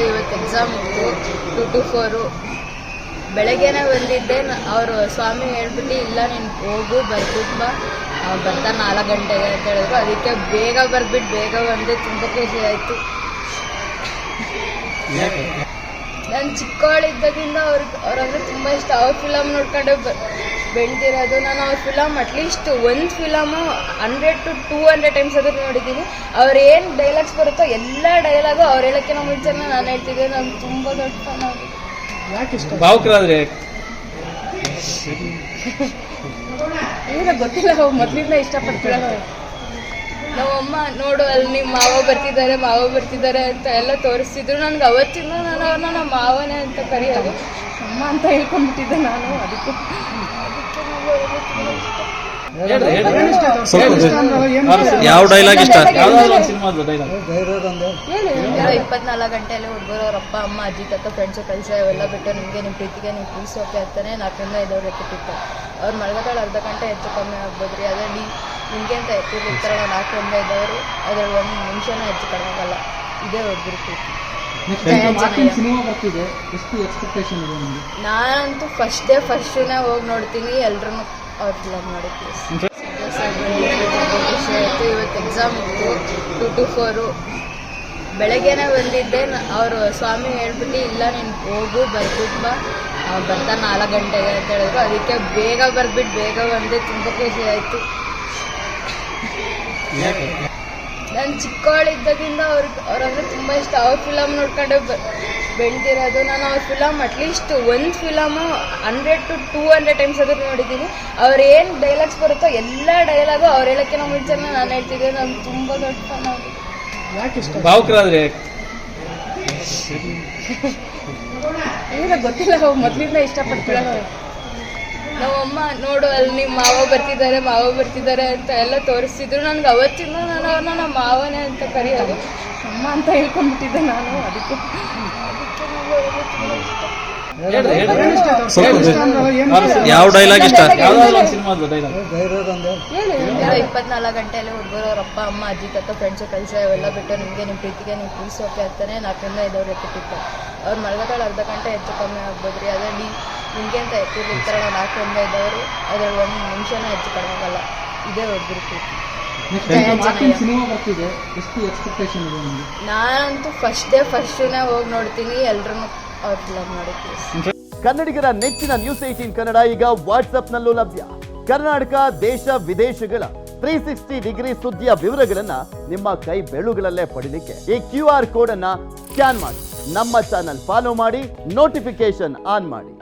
ಆಯಿತು ಇವತ್ತು ಎಕ್ಸಾಮ್ ಇತ್ತು ಟು ಟು ಫೋರು ಬೆಳಗ್ಗೆನೇ ಬಂದಿದ್ದೆ. ಅವರು ಸ್ವಾಮಿ ಹೇಳ್ಬಿಟ್ಟು ಇಲ್ಲ ನೀನು ಹೋಗು ಬರ್ಬಿಟ್ಟು ಬಾ. ಬರ್ತಾ ನಾಲ್ಕು ಗಂಟೆಗೆ ಅಂತ ಹೇಳಿದ್ರು. ಅದಕ್ಕೆ ಬೇಗ ಬರ್ಬಿಟ್ಟು ಬೇಗ ಬಂದೆ. ತುಂಬ ಖುಷಿ ಆಯಿತು. ನಾನು ಚಿಕ್ಕವಳಿದ್ದಾಗಿಂದ ಅವ್ರಿಗೆ ಅವ್ರಂದ್ರೆ ತುಂಬ ಇಷ್ಟ. ಅವ್ರ ಫಿಲಮ್ ನೋಡ್ಕೊಂಡು ಬ ಬೆಳೆದಿರೋದು. ನಾನು ಅವ್ರ ಫಿಲಮ್ ಅಟ್ಲೀಸ್ಟ್ ಒಂದು film hundred two two hundred times ಆದರೂ ನೋಡಿದ್ದೀನಿ. ಅವ್ರು ಏನು ಡೈಲಾಗ್ಸ್ ಬರುತ್ತೋ ಎಲ್ಲ ಡೈಲಾಗು ಅವ್ರು ಹೇಳೋಕ್ಕಿಂತ ಮುಂಚೆನೇ ನಾನು ಹೇಳ್ತಿದ್ದೆ ನಾನು ತುಂಬ ದೊಡ್ಡ ಫನ್. ಯಾಕೆ ಇಷ್ಟ? ಭಾವುಕರಾದ್ರೆ? ಈಗ ಗೊತ್ತಿಲ್ಲ ಅವ್ರು ಮೊದಲಿಂದ ಇಷ್ಟಪಡ್ತೀರಲ್ಲ ನಮ್ಮಮ್ಮ ನೋಡು ಅಲ್ಲಿ ನಿಮ್ಮ ಮಾವ ಬರ್ತಿದ್ದಾರೆ ಮಾವ ಬರ್ತಿದ್ದಾರೆ ಅಂತ ಎಲ್ಲ ತೋರಿಸ್ತಿದ್ರು. ನನಗೆ ಅವತ್ತಿಂದ ನಾನು ಅವ್ರನ್ನ ನಮ್ಮ ಮಾವನೇ ಅಂತ ಕರೆಯೋದು. ಅಮ್ಮ ಅಂತ ಹೇಳ್ಕೊಂಡ್ಬಿಟ್ಟಿದ್ದೆ ನಾನು ಅದಕ್ಕೆ. ಯಾವ ಡೈಲಾಗ್ ಇಷ್ಟ? ಇಪ್ಪತ್ನಾಲ್ಕು ಗಂಟೆಯಲ್ಲಿ ಹುಡುಗರು ಅವ್ರ ಅಪ್ಪ ಅಮ್ಮ ಅಜ್ಜಿ ತಾತ ಫ್ರೆಂಡ್ಸು ಕೆಲಸ ಇವೆಲ್ಲ ಬಿಟ್ಟು ನಿಮಗೆ ನಿಮ್ಮ ಪ್ರೀತಿಗೆ ನೀವು ಪ್ರೀಸೋಕೆ ಆಗ್ತಾನೆ ನಾಲ್ಕರಿಂದ ಐದವ್ರು ಎತ್ತಿಟ್ಟಿತ್ತು ಅವ್ರು ಮಲಗೋದ್ರಲ್ಲಿ ಅರ್ಧ ಗಂಟೆ ಹೆಚ್ಚು ಕಮ್ಮಿ ಆಗ್ಬೋದ್ರಿ. ಅದೇ ನೀ ನಿಮಗೆ ಅಂತ ಎತ್ತಿರ್ತಾರಲ್ಲ ನಾಲ್ಕರಿಂದ ಐದವರು ಅದ್ರಲ್ಲಿ ಒಂದು ನಿಮಿಷನೂ ಹೆಚ್ಚು ಕಡಿಮೆ ಆಗಲ್ಲ. ಇದೇ ಹುಡುಗರು ಪ್ರೀತಿ. ನಾನಂತೂ ಫಸ್ಟ್ ಡೇ ಫಸ್ಟ್ ಹೋಗಿ ನೋಡ್ತೀನಿ. ಎಲ್ರೂ ಅವ್ರ ಪ್ಲೀಸ್ ಆಯಿತು ಇವತ್ತು ಎಕ್ಸಾಮ್ ಇತ್ತು ಟು ಟು ಫೋರು ಬೆಳಗ್ಗೆನೇ ಬಂದಿದ್ದೆ ಅವರು ಸ್ವಾಮಿ ಹೇಳ್ಬಿಟ್ಟು ಇಲ್ಲ ನೀನು ಹೋಗು ಬರ್ಬಿಟ್ಟು ಬಾ. ಅವ್ರು ಬರ್ತಾ ನಾಲ್ಕು ಗಂಟೆಗೆ ಅಂತ ಹೇಳಿದ್ರು. ಅದಕ್ಕೆ ಬೇಗ ಬರ್ಬಿಟ್ಟು ಬೇಗ ಬಂದೆ ತುಂಬ ಖುಷಿ ಆಯಿತು. ನಾನು ಚಿಕ್ಕವಳಿದ್ದಾಗಿಂದ ಅವ್ರಿಗೆ ಅವ್ರಂದ್ರೆ ತುಂಬ ಇಷ್ಟ. ಅವ್ರ ಫಿಲಮ್ ನೋಡ್ಕೊಂಡೆ ಬ ಬೆಳೆದಿರೋದು. ನಾನು ಅವ್ರ ಫಿಲಮ್ ಅಟ್ಲೀಸ್ಟ್ ಒಂದು film hundred two two hundred times ಆದರೂ ನೋಡಿದ್ದೀನಿ. ಅವ್ರು ಏನು ಡೈಲಾಗ್ಸ್ ಬರುತ್ತೋ ಎಲ್ಲ ಡೈಲಾಗು ಅವ್ರು ಹೇಳೋಕ್ಕಿಂತ ಮುಂಚೆನೇ ನಾನು ಹೇಳ್ತಿದ್ದೆ. ನಾನು ತುಂಬ ದೊಡ್ಡ ಫನ್ ಅವ್ರಿಗೆ. ಯಾಕೆ ಇಷ್ಟ? ಭಾವುಕರಾದ್ರೆ? ಈಗ ಗೊತ್ತಿಲ್ಲ. ಅವ್ರು ಮೊದಲಿಂದ ನಮ್ಮಮ್ಮ ನೋಡು ಅಲ್ಲಿ ನಿಮ್ಮ ಮಾವ ಬರ್ತಿದ್ದಾರೆ ಮಾವ ಬರ್ತಿದ್ದಾರೆ ಅಂತ ಎಲ್ಲ ತೋರಿಸ್ತಿದ್ರು. ನನಗೆ ಅವತ್ತಿಂದ ನಾನು ಅವ್ರನ್ನ ನಮ್ಮ ಮಾವನೇ ಅಂತ ಕರೆಯೋದು. ಅಮ್ಮ ಅಂತ ಹೇಳ್ಕೊಂಡ್ಬಿಟ್ಟಿದ್ದೆ ನಾನು ಅದಕ್ಕೆ? ಯಾವ ಡೈಲಾಗ್ ಇಷ್ಟ? ಇಪ್ಪತ್ನಾಲ್ಕು ಗಂಟೆಯಲ್ಲಿ ಹುಡುಗರು ಅವ್ರ ಅಪ್ಪ ಅಮ್ಮ ಅಜ್ಜಿ ತಾತ ಫ್ರೆಂಡ್ಸ್ ಕೆಲಸ ಇವೆಲ್ಲ ಬಿಟ್ಟು ನಿಮಗೆ ನಿಮ್ಮ ಪ್ರೀತಿಗೆ ನೀವು ಪ್ರೀಸೋಕೆ ಅಂತಾನೆ ನಾಲ್ಕರಿಂದ ಐದವ್ರು ಎತ್ತಿಟ್ಟಿತ್ತು ಅವ್ರು ಅರ್ಧ ಗಂಟೆ ಹೆಚ್ಚು ಕಮ್ಮಿ ಆಗ್ಬೋದ್ರಿ. ಅದೇ ಡಿ ನಿಮಗೆ ಅಂತ ಎತ್ತಿರ್ತಾರೆ ಒಂದ ಇದ್ದವರು ಅದ್ರಲ್ಲಿ ಒಂದು ನಿಮಿಷನೂ ಹೆಚ್ಚು ಕಡಿಮೆ ಆಗಲ್ಲ. ಇದೇ ಒಬ್ಬರು ಪ್ರೀತಿ ಸಿನಿಮಾ ಬರ್ತಿದೆ. ಎಷ್ಟು ಎಕ್ಸ್ಪೆಕ್ಟೇಷನ್ ಇದೆ ನಿಮಗೆ? ನಾನಂತೂ ಫಸ್ಟ್ ಡೇ ಫಸ್ಟ್ನೇ ಹೋಗಿ ನೋಡ್ತೀನಿ. ಎಲ್ರೂ ಅವ್ರ ಫಿಲಮ್ ನೋಡಿ ಕನ್ನಡಿಗರ ನೆಚ್ಚಿನ ನ್ಯೂಸ್ ಏಟೀನ್ ಕನ್ನಡ ಈಗ ವಾಟ್ಸ್ಆಪ್ನಲ್ಲೂ ಲಭ್ಯ. ಕರ್ನಾಟಕ ದೇಶ ವಿದೇಶಗಳ ತ್ರೀ ಸಿಕ್ಸ್ಟಿ ಡಿಗ್ರಿ ಸುದ್ದಿಯ ವಿವರಗಳನ್ನ ನಿಮ್ಮ ಕೈ ಬೆಳುಗಳಲ್ಲೇ ಪಡಿಲಿಕ್ಕೆ ಈ ಕ್ಯೂ ಆರ್ ಕೋಡ್ ಅನ್ನ ಸ್ಕ್ಯಾನ್ ಮಾಡಿ. ನಮ್ಮ ಚಾನಲ್ ಫಾಲೋ ಮಾಡಿ ನೋಟಿಫಿಕೇಶನ್ ಆನ್ ಮಾಡಿ.